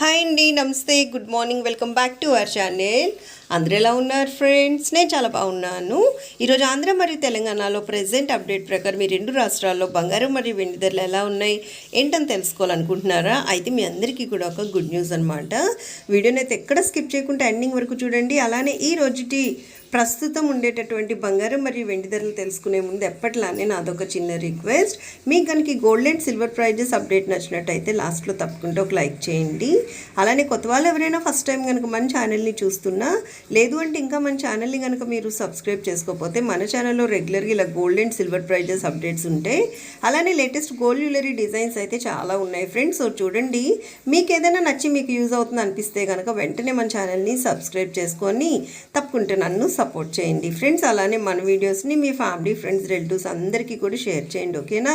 Hi అండి నమస్తే good morning welcome back to our channel అందరూ ఎలా ఉన్నారు ఫ్రెండ్స్ నేను చాలా బాగున్నాను. ఈరోజు ఆంధ్ర మరియు తెలంగాణలో ప్రెసెంట్ అప్డేట్ ప్రకారం ఈ రెండు రాష్ట్రాల్లో బంగారం మరియు వెండి ధరలు ఎలా ఉన్నాయి ఏంటని తెలుసుకోవాలనుకుంటున్నారా? అయితే మీ అందరికీ కూడా ఒక గుడ్ న్యూస్ అనమాట వీడియోని అయితే ఎక్కడ స్కిప్ చేయకుండా ఎండింగ్ వరకు చూడండి. అలానే ఈ రోజుటి ప్రస్తుతం ఉండేటటువంటి బంగారం మరియు వెండి ధరలు తెలుసుకునే ముందు ఎప్పట్లానే నాదొక చిన్న రిక్వెస్ట్. మీకు కనుక gold and silver prizes update నచ్చినట్టయితే లాస్ట్లో తప్పకుండా ఒక లైక్ చేయండి. అలానే కొత్త వాళ్ళు ఎవరైనా ఫస్ట్ టైం కనుక మన ఛానల్ని చూస్తున్నా లేదు అంటే ఇంకా మన ఛానల్ని కనుక మీరు సబ్స్క్రైబ్ చేసుకోకపోతే మన ఛానల్లో రెగ్యులర్గా ఇలా gold and silver prizes updates ఉంటాయి అలానే లేటెస్ట్ గోల్డ్ జ్యువెలరీ డిజైన్స్ అయితే చాలా ఉన్నాయి ఫ్రెండ్స్ సో చూడండి మీకు ఏదైనా నచ్చి మీకు యూజ్ అవుతుంది అనిపిస్తే కనుక వెంటనే మన ఛానల్ని సబ్స్క్రైబ్ చేసుకొని తప్పకుండా నన్ను సపోర్ట్ చేయండి. ఫ్రెండ్స్ అలానే మన వీడియోస్ని మీ ఫ్యామిలీ ఫ్రెండ్స్ రిలేటివ్స్ అందరికీ కూడా షేర్ చేయండి ఓకేనా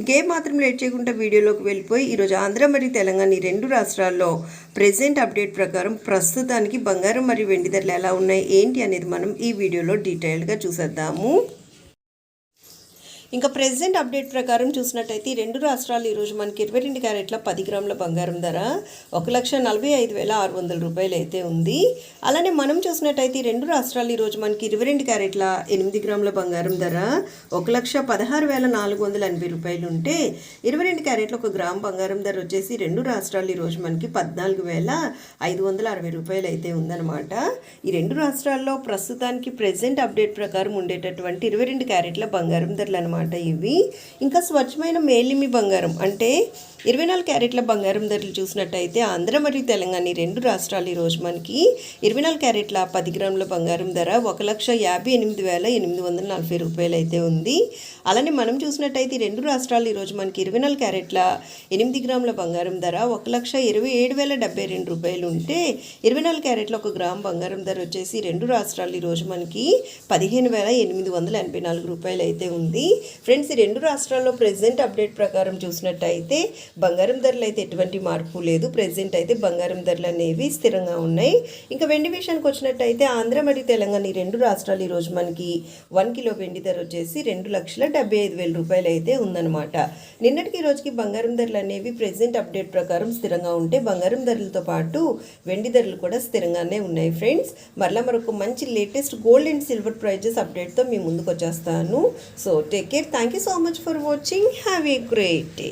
ఇంకేం మాత్రం లేట్ చేయకుండా వీడియోలోకి వెళ్ళిపోయి ఈరోజు ఆంధ్ర మరియు తెలంగాణ ఈ రెండు రాష్ట్రాల్లో ప్రజెంట్ అప్డేట్ ప్రకారం ప్రస్తుతానికి బంగారం మరియు వెండి ధరలు ఎలా ఉన్నాయి ఏంటి అనేది మనం ఈ వీడియోలో డీటెయిల్డ్గా చూసేద్దాము. ఇంకా ప్రెసెంట్ అప్డేట్ ప్రకారం చూసినట్టయితే ఈ రెండు రాష్ట్రాలు ఈరోజు మనకి ఇరవై రెండు క్యారెట్ల పది గ్రాముల బంగారం ధర ఒక లక్ష నలభై ఐదు వేల ఆరు వందల రూపాయలు అయితే ఉంది. అలానే మనం చూసినట్టయితే ఈ రెండు రాష్ట్రాలు ఈరోజు మనకి ఇరవై రెండు క్యారెట్ల ఎనిమిది గ్రాముల బంగారం ధర ఒక లక్ష పదహారు వేల నాలుగు వందల ఎనభై రూపాయలు ఉంటే ఇరవై రెండు క్యారెట్ల ఒక గ్రామ్ బంగారం ధర వచ్చేసి రెండు రాష్ట్రాలు ఈరోజు మనకి పద్నాలుగు వేల ఐదు వందల అరవై రూపాయలు అయితే ఉందన్నమాట. ఈ రెండు రాష్ట్రాల్లో ప్రస్తుతానికి ప్రెసెంట్ అప్డేట్ ప్రకారం ఉండేటటువంటి ఇరవై రెండు క్యారెట్ల బంగారం ధరలు అనమాట ఇవి. ఇంకా స్వచ్ఛమైన మేలిమి బంగారం అంటే ఇరవై నాలుగు క్యారెట్ల బంగారం ధరలు చూసినట్టయితే ఆంధ్ర మరియు తెలంగాణ ఈ రెండు రాష్ట్రాలు ఈరోజు మనకి ఇరవై నాలుగు క్యారెట్ల పది గ్రాముల బంగారం ధర ఒక లక్ష యాభై ఎనిమిది వేల ఎనిమిది వందల నలభై రూపాయలు అయితే ఉంది. అలానే మనం చూసినట్టయితే ఈ రెండు రాష్ట్రాలు ఈరోజు మనకి ఇరవై నాలుగు క్యారెట్ల ఎనిమిది గ్రాముల బంగారం ధర ఒక లక్ష ఇరవై ఏడు వేల డెబ్బై రెండు రూపాయలు ఉంటే ఇరవై నాలుగు క్యారెట్ల ఒక గ్రామ్ బంగారం ధర వచ్చేసి రెండు రాష్ట్రాలు ఈరోజు మనకి పదిహేను వేల ఎనిమిది వందల ఎనభై నాలుగు రూపాయలు అయితే ఉంది. ఫ్రెండ్స్ ఈ రెండు రాష్ట్రాల్లో ప్రెసెంట్ అప్డేట్ ప్రకారం చూసినట్టయితే బంగారం ధరలు అయితే ఎటువంటి మార్పు లేదు. ప్రెసెంట్ అయితే బంగారం ధరలు అనేవి స్థిరంగా ఉన్నాయి. ఇంకా వెండి విషయానికి వచ్చినట్టయితే ఆంధ్ర మరియు తెలంగాణ ఈ రెండు రాష్ట్రాలు ఈరోజు మనకి వన్ కిలో వెండి ధర వచ్చేసి రెండు లక్షల డెబ్బై ఐదు వేల రూపాయలు అయితే ఉందన్నమాట. నిన్నటికి ఈ రోజుకి బంగారం ధరలు అనేవి ప్రెసెంట్ అప్డేట్ ప్రకారం స్థిరంగా ఉంటే బంగారం ధరలతో పాటు వెండి ధరలు కూడా స్థిరంగానే ఉన్నాయి ఫ్రెండ్స్. మరలా మరొక మంచి latest gold and silver prizes అప్డేట్తో మీ ముందుకు వచ్చేస్తాను. So take care. Thank you so much for watching. Have a great day.